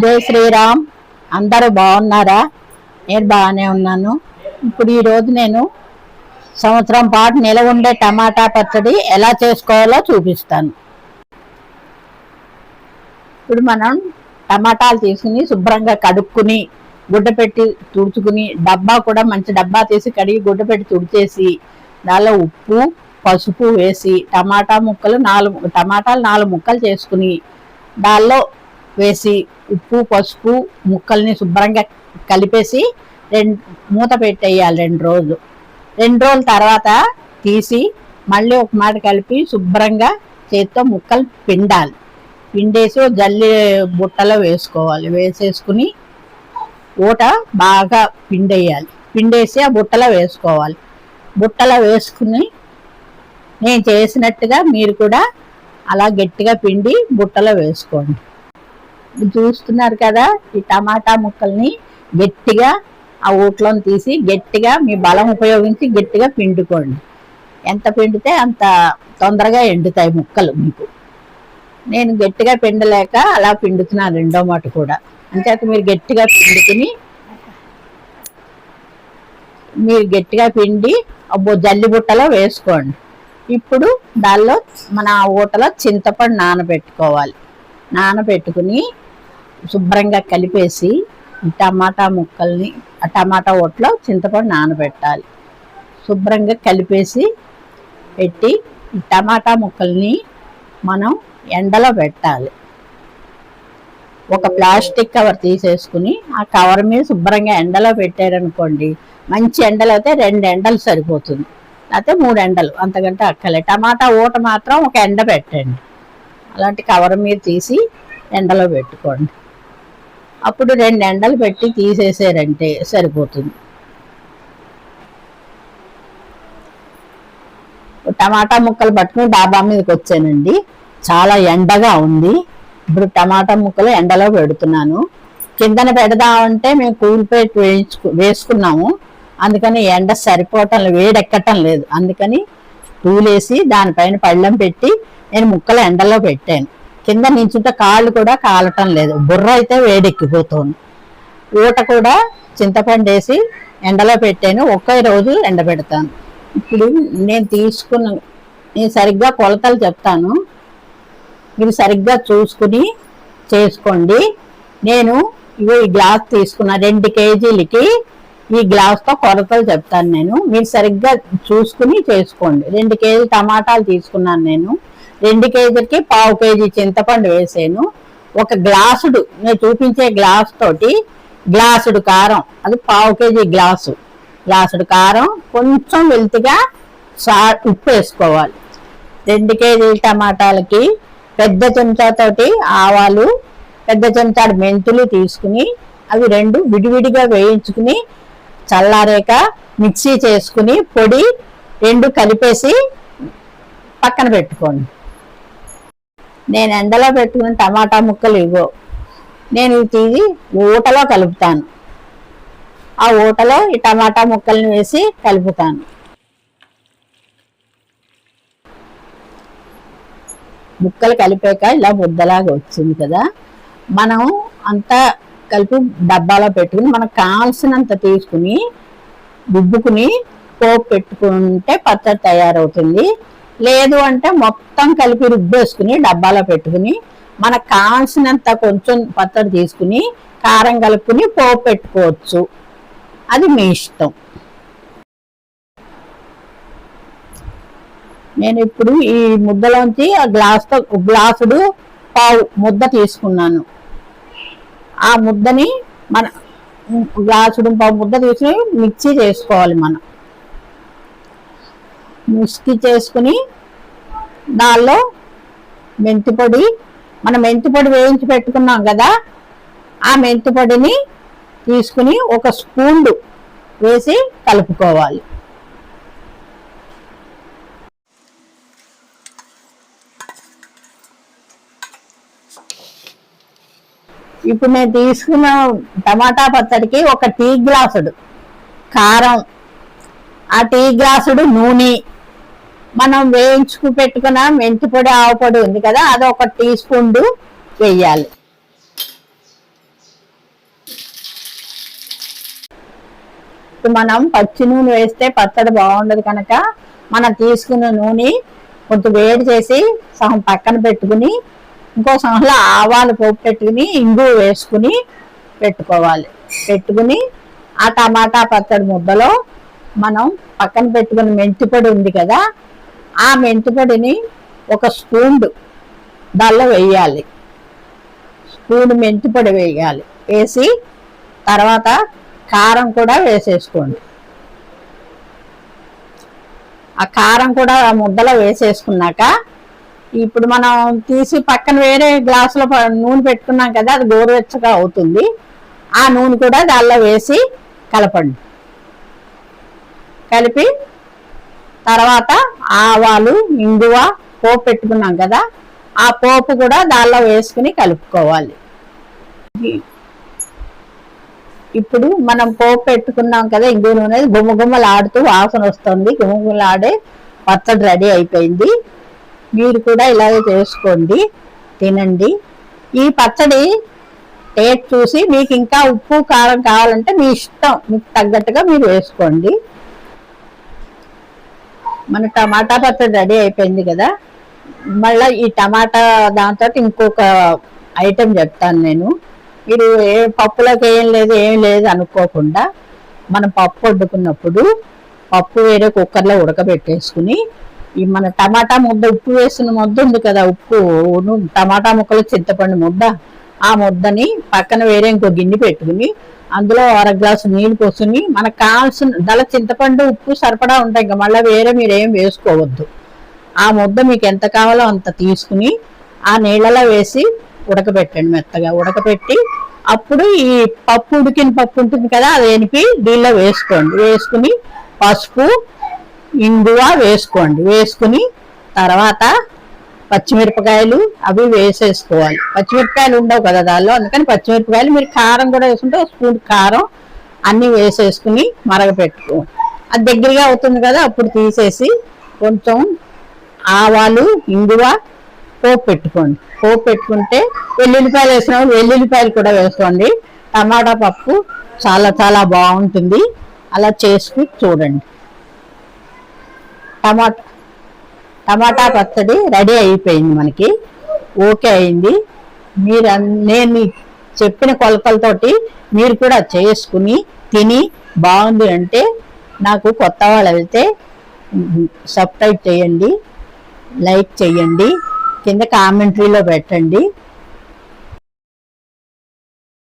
జై శ్రీరామ్. అందరూ బాగున్నారా? నేను బాగానే ఉన్నాను. ఇప్పుడు ఈరోజు నేను సంవత్సరం పాటు నిలవ ఉండే టమాటా పచ్చడి ఎలా చేసుకోవాలో చూపిస్తాను. ఇప్పుడు మనం టమాటాలు తీసుకుని శుభ్రంగా కడుక్కుని గుడ్డ పెట్టి తుడుచుకుని డబ్బా కూడా మంచి డబ్బా తీసి కడిగి గుడ్డ పెట్టి తుడిచేసి దానిలో ఉప్పు పసుపు వేసి టమాటా ముక్కలు నాలుగు టమాటాలు నాలుగు ముక్కలు చేసుకుని దానిలో వేసి ఉప్పు పసుపు ముక్కల్ని శుభ్రంగా కలిపేసి రెండు మూత పెట్టేయాలి రెండు రోజులు. రెండు రోజుల తర్వాత తీసి మళ్ళీ ఒక మాట కలిపి శుభ్రంగా చేతితో ముక్కలు పిండాలి. పిండేసి జల్లి బుట్టలో వేసుకోవాలి. వేసేసుకుని ఊట బాగా పిండేయాలి. పిండేసి ఆ బుట్టలో వేసుకోవాలి. బుట్టలో వేసుకుని నేను చేసినట్టుగా మీరు కూడా అలా గట్టిగా పిండి బుట్టలో వేసుకోండి. చూస్తున్నారు కదా ఈ టమాటా ముక్కల్ని గట్టిగా ఆ ఊట్లోని తీసి గట్టిగా మీ బలం ఉపయోగించి గట్టిగా పిండుకోండి. ఎంత పిండితే అంత తొందరగా ఎండుతాయి ముక్కలు మీకు. నేను గట్టిగా పిండలేక అలా పిండుతున్నాను రెండో మాట కూడా. అంతేత మీరు గట్టిగా పిండుకుని మీరు గట్టిగా పిండి జల్లి బుట్టలో వేసుకోండి. ఇప్పుడు దానిలో మన ఊటలో చింతపండు నానబెట్టుకోవాలి. నానబెట్టుకుని శుభ్రంగా కలిపేసి టమాటా ముక్కల్ని ఆ టమాటా ఊటలో చింతపండు నానబెట్టాలి. శుభ్రంగా కలిపేసి పెట్టి టమాటా ముక్కల్ని మనం ఎండలో పెట్టాలి. ఒక ప్లాస్టిక్ కవర్ తీసేసుకుని ఆ కవర్ మీద శుభ్రంగా ఎండలో పెట్టారనుకోండి మంచి ఎండలు అయితే రెండు ఎండలు సరిపోతుంది. లేకపోతే మూడు ఎండలు అంతకంటే అక్కలే టమాటా ఊట మాత్రం ఒక ఎండ పెట్టండి. అలాంటి కవర్ మీద తీసి ఎండలో పెట్టుకోండి. అప్పుడు రెండు ఎండలు పెట్టి తీసేసారంటే సరిపోతుంది. టమాటా ముక్కలు పట్టుకుని డాబా మీదకి వచ్చానండి. చాలా ఎండగా ఉంది. ఇప్పుడు టమాటా ముక్కలు ఎండలో పెడుతున్నాను. కిందన పెడదామంటే మేము కూలిపేట వేయించుకు వేసుకున్నాము. అందుకని ఎండ సరిపోవటం లేదు వేడెక్కటం లేదు. అందుకని కూలేసి దానిపైన పళ్ళెం పెట్టి నేను ముక్కలు ఎండలో పెట్టాను. కింద నించుంటే కాళ్ళు కూడా కాలటం లేదు. బుర్ర అయితే వేడెక్కిపోతుంది. ఊట కూడా చింతపండు వేసి ఎండలో పెట్టాను. ఒకే రోజు ఎండబెడతాను. ఇప్పుడు నేను తీసుకున్న నేను సరిగ్గా కొలతలు చెప్తాను. మీరు సరిగ్గా చూసుకుని చేసుకోండి. నేను ఇవి ఈ గ్లాస్ తీసుకున్న రెండు కేజీలకి ఈ గ్లాస్తో కొలతలు చెప్తాను నేను. మీరు సరిగ్గా చూసుకుని చేసుకోండి. రెండు కేజీ టమాటాలు తీసుకున్నాను నేను. రెండు కేజీలకి పావు కేజీ చింతపండు వేసాను. ఒక గ్లాసుడు నేను చూపించే గ్లాస్ తోటి గ్లాసుడు కారం అది పావు కేజీ గ్లాసు. గ్లాసుడు కారం కొంచెం వెల్తిగా సా ఉప్పు వేసుకోవాలి. రెండు కేజీల టమాటాలకి పెద్ద చెంచాతోటి ఆవాలు పెద్ద చెంచాడు మెంతులు తీసుకుని అవి రెండు విడివిడిగా వేయించుకుని చల్లారాక మిక్సీ చేసుకుని పొడి రెండు కలిపేసి పక్కన పెట్టుకోండి. నేను ఎండలో పెట్టుకుని టమాటా ముక్కలు ఇగో నేను ఇవి తీసి ఊటలో కలుపుతాను. ఆ ఊటలో ఈ టమాటా ముక్కల్ని వేసి కలుపుతాను. ముక్కలు కలిపాక ఇలా ముద్దలాగా వచ్చింది కదా. మనం అంతా కలిపి డబ్బాలో పెట్టుకుని మనకు కావాల్సినంత తీసుకుని దుబ్బుకుని పోపు పెట్టుకుంటే పచ్చడి తయారవుతుంది. లేదు అంటే మొత్తం కలిపి రుబ్బేసుకుని డబ్బాలో పెట్టుకుని మనకు కావాల్సినంత కొంచెం పచ్చడి తీసుకుని కారం కలుపుకుని పోపు పెట్టుకోవచ్చు. అది మీ ఇష్టం. నేను ఇప్పుడు ఈ ముద్దలోంచి ఆ గ్లాస్తో గ్లాసుడు పావు ముద్ద తీసుకున్నాను. ఆ ముద్దని మన గ్లాసుడు పావు ముద్ద తీసుకుని మిక్సీ చేసుకోవాలి మనం. మిక్సీ చేసుకుని దానిలో మెంతి పొడి మనం మెంతి పొడి వేయించి పెట్టుకున్నాం కదా ఆ మెంతిపొడిని తీసుకుని ఒక స్పూన్లు వేసి కలుపుకోవాలి. ఇప్పుడు నేను తీసుకున్న టమాటా పచ్చడికి ఒక టీ గ్లాసుడు కారం ఆ టీ గ్లాసుడు నూనె మనం వేయించుకు పెట్టుకున్న మెంతి పొడి ఆవు పొడి ఉంది కదా అది ఒక టీ స్పూన్ వేయాలి. మనం పచ్చి నూనె వేస్తే పచ్చడి బాగుండదు కనుక మనం తీసుకున్న నూనె కొంచెం వేడి చేసి సగం పక్కన పెట్టుకుని ఇంకో సగంలో ఆవాలు పోపు పెట్టుకుని ఇంగు వేసుకుని పెట్టుకోవాలి. పెట్టుకుని ఆ టమాటా పచ్చడి ముద్దలో మనం పక్కన పెట్టుకున్న మెంతి పొడి ఉంది కదా ఆ మెంతుపొడిని ఒక స్పూన్ దానిలో వేయాలి. స్పూన్ మెంతిపొడి వేయాలి. వేసి తర్వాత కారం కూడా వేసేసుకోండి. ఆ కారం కూడా ఆ ముద్దలో వేసేసుకున్నాక ఇప్పుడు మనం తీసి పక్కన వేరే గ్లాసులో నూనె పెట్టుకున్నాం కదా అది గోరువెచ్చగా అవుతుంది. ఆ నూనె కూడా దానిలో వేసి కలపండి. కలిపి తర్వాత ఆవాలు ఇంగువ పోపు పెట్టుకున్నాం కదా ఆ పోపు కూడా దానిలో వేసుకుని కలుపుకోవాలి. ఇప్పుడు మనం పోపు పెట్టుకున్నాం కదా ఇంగువ నూనె గుమ్మగుమ్మలాడుతూ వాసన వస్తుంది. గుమ్మగుమ్మలాడే పచ్చడి రెడీ అయిపోయింది. మీరు కూడా ఇలాగే చేసుకోండి తినండి. ఈ పచ్చడి టేస్ట్ చూసి మీకు ఇంకా ఉప్పు కారం కావాలంటే మీ ఇష్టం మీకు తగ్గట్టుగా మీరు వేసుకోండి. మన టమాటా పచ్చడి రెడీ అయిపోయింది కదా. మళ్ళీ ఈ టమాటా దాంతో ఇంకొక ఐటెం చెప్తాను నేను. మీరు ఏ పప్పులోకి ఏం లేదు ఏం లేదు అనుకోకుండా మనం పప్పు వండుకున్నప్పుడు పప్పు వేరే కుక్కర్లో ఉడకబెట్టేసుకుని ఈ మన టమాటా ముద్ద ఉప్పు వేసిన ముద్ద ఉంది కదా ఉప్పు టమాటా ముక్కలు చింతపండు ముద్ద. ఆ ముద్దని పక్కన వేరే ఇంకో గిన్నె పెట్టుకుని అందులో అర గ్లాసు నీళ్ళు పోసుకుని మనకు కావాల్సిన దళ చింతపండు ఉప్పు సరిపడా ఉంటాయి ఇంకా మళ్ళీ వేరే మీరు ఏం వేసుకోవద్దు. ఆ ముద్ద మీకు ఎంత కావాలో అంత తీసుకుని ఆ నీళ్ళలో వేసి ఉడకబెట్టండి మెత్తగా. ఉడకబెట్టి అప్పుడు ఈ పప్పు ఉడికిన పప్పు ఉంటుంది కదా అది ఎనిపి దీనిలో వేసుకోండి. వేసుకుని పసుపు ఇంగువ వేసుకోండి. వేసుకుని తర్వాత పచ్చిమిరపకాయలు అవి వేసేసుకోవాలి. పచ్చిమిరపకాయలు ఉండవు కదా దానిలో అందుకని పచ్చిమిరపకాయలు మీరు కారం కూడా వేసుకుంటే స్పూన్ కారం అన్ని వేసేసుకుని మరగపెట్టుకో. అది దగ్గరగా అవుతుంది కదా అప్పుడు తీసేసి కొంచెం ఆవాలు ఇంగువ పోపు పెట్టుకోండి. పోపు పెట్టుకుంటే వెల్లుల్లిపాయలు వేసినప్పుడు వెల్లుల్లిపాయలు కూడా వేసుకోండి. టమాటా పప్పు చాలా చాలా బాగుంటుంది. అలా చేసుకుని చూడండి. టమాటా టమాటా పచ్చడి రెడీ అయిపోయింది మనకి. ఓకే అయింది. మీరు నేను చెప్పిన కొలతలతోటి మీరు కూడా చేసుకుని తిని బాగుంది అంటే నాకు కొత్త వాళ్ళు అయితే సబ్స్క్రైబ్ చేయండి లైక్ చేయండి కింద కామెంటరీలో పెట్టండి.